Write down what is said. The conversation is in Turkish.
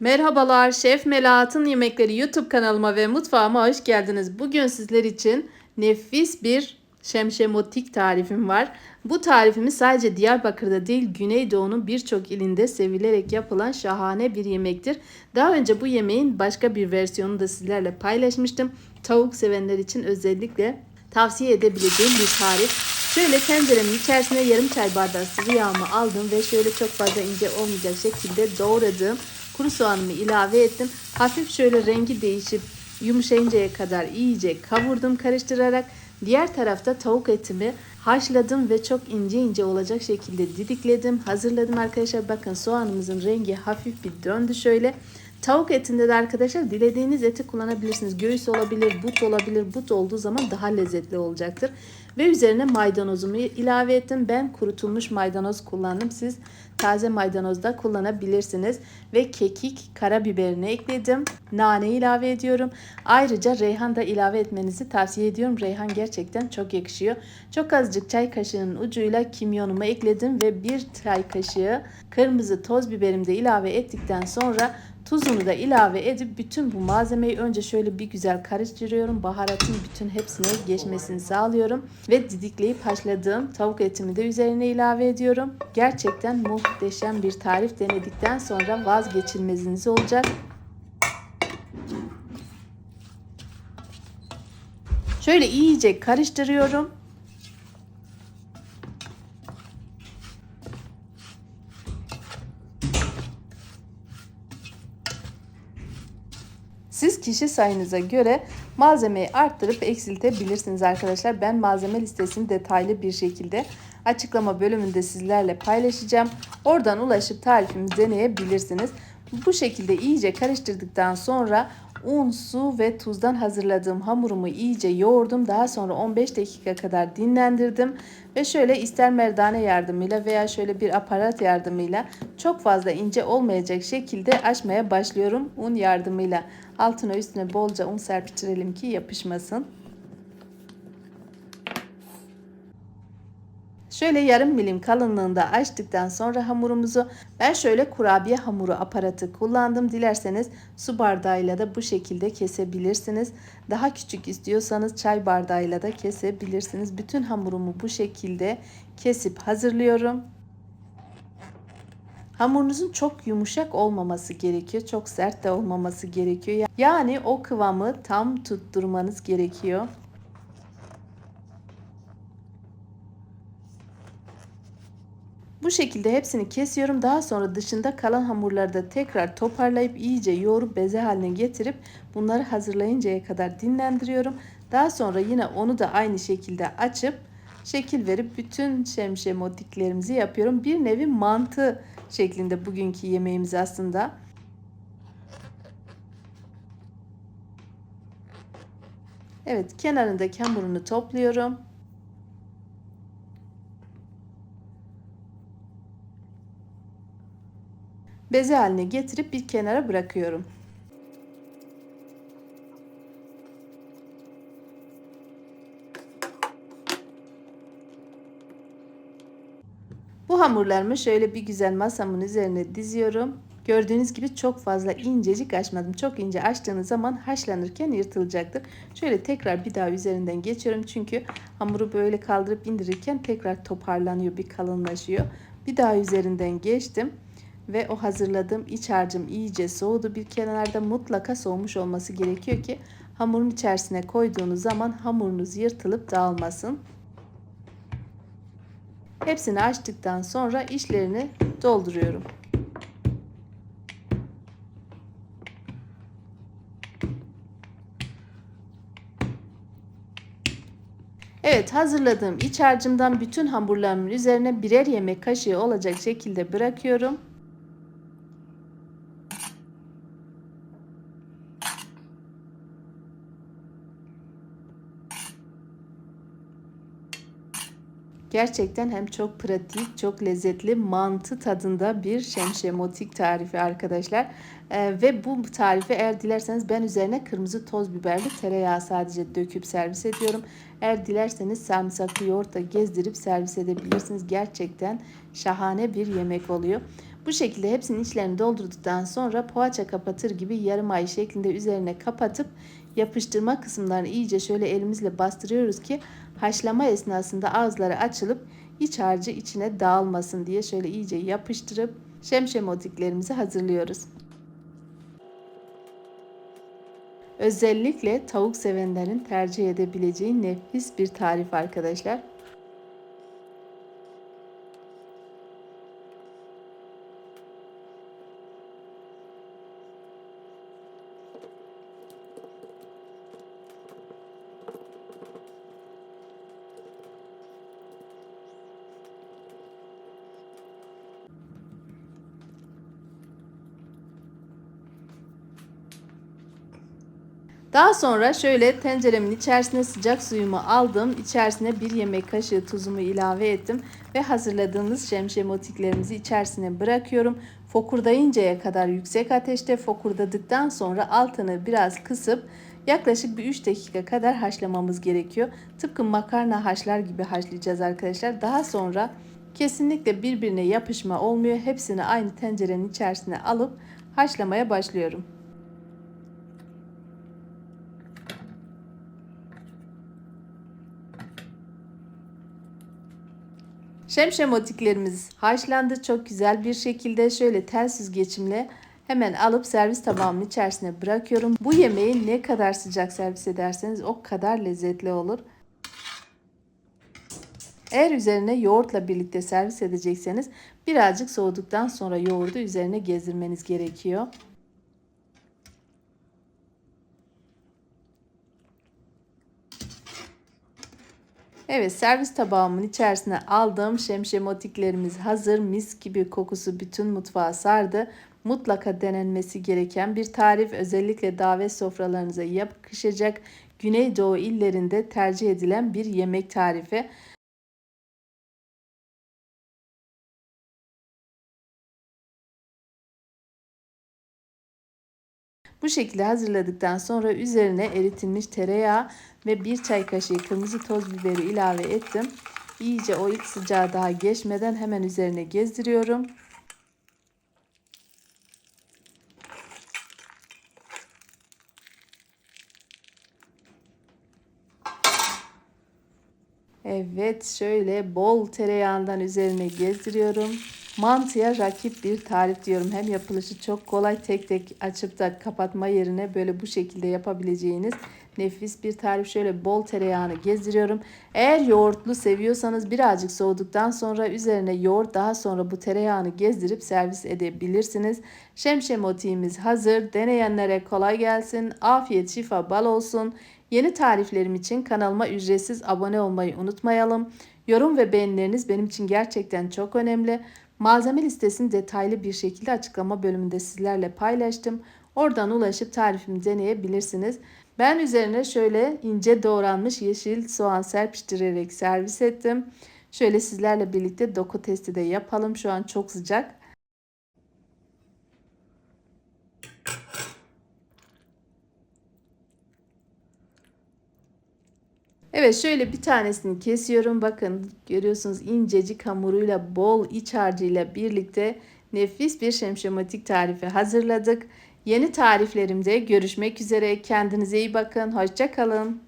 Merhabalar, Şef Melahat'ın Yemekleri YouTube kanalıma ve mutfağıma hoş geldiniz. Bugün sizler için nefis bir şemşemotik tarifim var. Bu tarifimi sadece Diyarbakır'da değil, Güneydoğu'nun birçok ilinde sevilerek yapılan şahane bir yemektir. Daha önce bu yemeğin başka bir versiyonunu da sizlerle paylaşmıştım. Tavuk sevenler için özellikle tavsiye edebileceğim bir tarif. Şöyle tenceremin içerisine yarım çay bardağı sıvı yağımı aldım ve şöyle çok fazla ince olmayacak şekilde doğradığım kuru soğanımı ilave ettim. Hafif şöyle rengi değişip yumuşayıncaya kadar iyice kavurdum karıştırarak. Diğer tarafta tavuk etimi haşladım ve çok ince ince olacak şekilde didikledim. Hazırladım arkadaşlar. Bakın soğanımızın rengi hafif bir döndü şöyle. Tavuk etinde de arkadaşlar dilediğiniz eti kullanabilirsiniz. Göğüs olabilir, but olabilir. But olduğu zaman daha lezzetli olacaktır. Ve üzerine maydanozumu ilave ettim. Ben kurutulmuş maydanoz kullandım. Siz taze maydanoz da kullanabilirsiniz. Ve kekik, karabiberini ekledim. Nane ilave ediyorum. Ayrıca reyhan da ilave etmenizi tavsiye ediyorum. Reyhan gerçekten çok yakışıyor. Çok azıcık çay kaşığının ucuyla kimyonumu ekledim ve bir çay kaşığı kırmızı toz biberimi de ilave ettikten sonra Tuzunu da ilave edip bütün bu malzemeyi önce şöyle bir güzel karıştırıyorum. Baharatın bütün hepsine geçmesini sağlıyorum. Ve didikleyip haşladığım tavuk etimi de üzerine ilave ediyorum. Gerçekten muhteşem bir tarif denedikten sonra vazgeçilmeziniz olacak. Şöyle iyice karıştırıyorum. Siz kişi sayınıza göre malzemeyi arttırıp eksiltebilirsiniz arkadaşlar. Ben malzeme listesini detaylı bir şekilde açıklama bölümünde sizlerle paylaşacağım. Oradan ulaşıp tarifimi deneyebilirsiniz. Bu şekilde iyice karıştırdıktan sonra un, su ve tuzdan hazırladığım hamurumu iyice yoğurdum. Daha sonra 15 dakika kadar dinlendirdim. Ve şöyle ister merdane yardımıyla veya şöyle bir aparat yardımıyla çok fazla ince olmayacak şekilde açmaya başlıyorum un yardımıyla. Altına üstüne bolca un serpiştirelim ki yapışmasın. Şöyle yarım milim kalınlığında açtıktan sonra hamurumuzu ben şöyle kurabiye hamuru aparatı kullandım. Dilerseniz su bardağıyla da bu şekilde kesebilirsiniz. Daha küçük istiyorsanız çay bardağıyla da kesebilirsiniz. Bütün hamurumu bu şekilde kesip hazırlıyorum. Hamurunuzun çok yumuşak olmaması gerekiyor. Çok sert de olmaması gerekiyor. Yani o kıvamı tam tutturmanız gerekiyor. Bu şekilde hepsini kesiyorum. Daha sonra dışında kalan hamurları da tekrar toparlayıp iyice yoğurup beze haline getirip bunları hazırlayıncaya kadar dinlendiriyorum. Daha sonra yine onu da aynı şekilde açıp şekil verip bütün şemşemodiklerimizi yapıyorum. Bir nevi mantı şeklinde bugünkü yemeğimiz aslında. Evet kenarındaki hamurunu topluyorum. Beze haline getirip bir kenara bırakıyorum. Bu hamurlarımı şöyle bir güzel masamın üzerine diziyorum. Gördüğünüz gibi çok fazla incecik açmadım. Çok ince açtığınız zaman haşlanırken yırtılacaktır. Şöyle tekrar bir daha üzerinden geçiyorum. Çünkü hamuru böyle kaldırıp indirirken tekrar toparlanıyor, bir kalınlaşıyor. Bir daha üzerinden geçtim. Ve o hazırladığım iç harcım iyice soğudu. Bir kenarda mutlaka soğumuş olması gerekiyor ki hamurun içerisine koyduğunuz zaman hamurunuz yırtılıp dağılmasın. Hepsini açtıktan sonra içlerini dolduruyorum. Evet hazırladığım iç harcımdan bütün hamurlarımın üzerine birer yemek kaşığı olacak şekilde bırakıyorum. Gerçekten hem çok pratik, çok lezzetli, mantı tadında bir şemşemotik tarifi arkadaşlar. Ee, ve bu tarifi eğer dilerseniz ben üzerine kırmızı toz biberli tereyağı sadece döküp servis ediyorum. Eğer dilerseniz sarımsaklı yoğurt da gezdirip servis edebilirsiniz. Gerçekten şahane bir yemek oluyor. Bu şekilde hepsinin içlerini doldurduktan sonra poğaça kapatır gibi yarım ay şeklinde üzerine kapatıp yapıştırma kısımlarını iyice şöyle elimizle bastırıyoruz ki haşlama esnasında ağızları açılıp iç harcı içine dağılmasın diye şöyle iyice yapıştırıp şemşemotiklerimizi hazırlıyoruz. Özellikle tavuk sevenlerin tercih edebileceği nefis bir tarif arkadaşlar. Daha sonra şöyle tenceremin içerisine sıcak suyumu aldım. İçerisine bir yemek kaşığı tuzumu ilave ettim ve hazırladığımız şemşemotiklerimizi içerisine bırakıyorum. Fokurdayıncaya kadar yüksek ateşte fokurdadıktan sonra altını biraz kısıp yaklaşık bir 3 dakika kadar haşlamamız gerekiyor. Tıpkı makarna haşlar gibi haşlayacağız arkadaşlar. Daha sonra kesinlikle birbirine yapışma olmuyor. Hepsini aynı tencerenin içerisine alıp haşlamaya başlıyorum. Şemşemotiklerimiz haşlandı çok güzel bir şekilde şöyle tel süzgeçimle hemen alıp servis tabağımın içerisine bırakıyorum. Bu yemeği ne kadar sıcak servis ederseniz o kadar lezzetli olur. Eğer üzerine yoğurtla birlikte servis edecekseniz birazcık soğuduktan sonra yoğurdu üzerine gezdirmeniz gerekiyor. Evet servis tabağımın içerisine aldığım şemşemotiklerimiz hazır. Mis gibi kokusu bütün mutfağı sardı. Mutlaka denenmesi gereken bir tarif. Özellikle davet sofralarınıza yakışacak Güneydoğu illerinde tercih edilen bir yemek tarifi. Bu şekilde hazırladıktan sonra üzerine eritilmiş tereyağı ve bir çay kaşığı kırmızı toz biberi ilave ettim. İyice o ilk sıcağı daha geçmeden hemen üzerine gezdiriyorum. Evet şöyle bol tereyağından üzerine gezdiriyorum. Mantıya rakip bir tarif diyorum. Hem yapılışı çok kolay tek tek açıp da kapatma yerine böyle bu şekilde yapabileceğiniz nefis bir tarif. Şöyle bol tereyağını gezdiriyorum. Eğer yoğurtlu seviyorsanız birazcık soğuduktan sonra üzerine yoğurt daha sonra bu tereyağını gezdirip servis edebilirsiniz. Şemşemotiğimiz hazır. Deneyenlere kolay gelsin. Afiyet şifa bal olsun. Yeni tariflerim için kanalıma ücretsiz abone olmayı unutmayalım. Yorum ve beğenileriniz benim için gerçekten çok önemli. Malzeme listesini detaylı bir şekilde açıklama bölümünde sizlerle paylaştım. Oradan ulaşıp tarifimi deneyebilirsiniz. Ben üzerine şöyle ince doğranmış yeşil soğan serpiştirerek servis ettim. Şöyle sizlerle birlikte doku testi de yapalım. Şu an çok sıcak. Evet şöyle bir tanesini kesiyorum. Bakın görüyorsunuz incecik hamuruyla bol iç harcıyla birlikte nefis bir şemşematik tarifi hazırladık. Yeni tariflerimde görüşmek üzere. Kendinize iyi bakın. Hoşçakalın.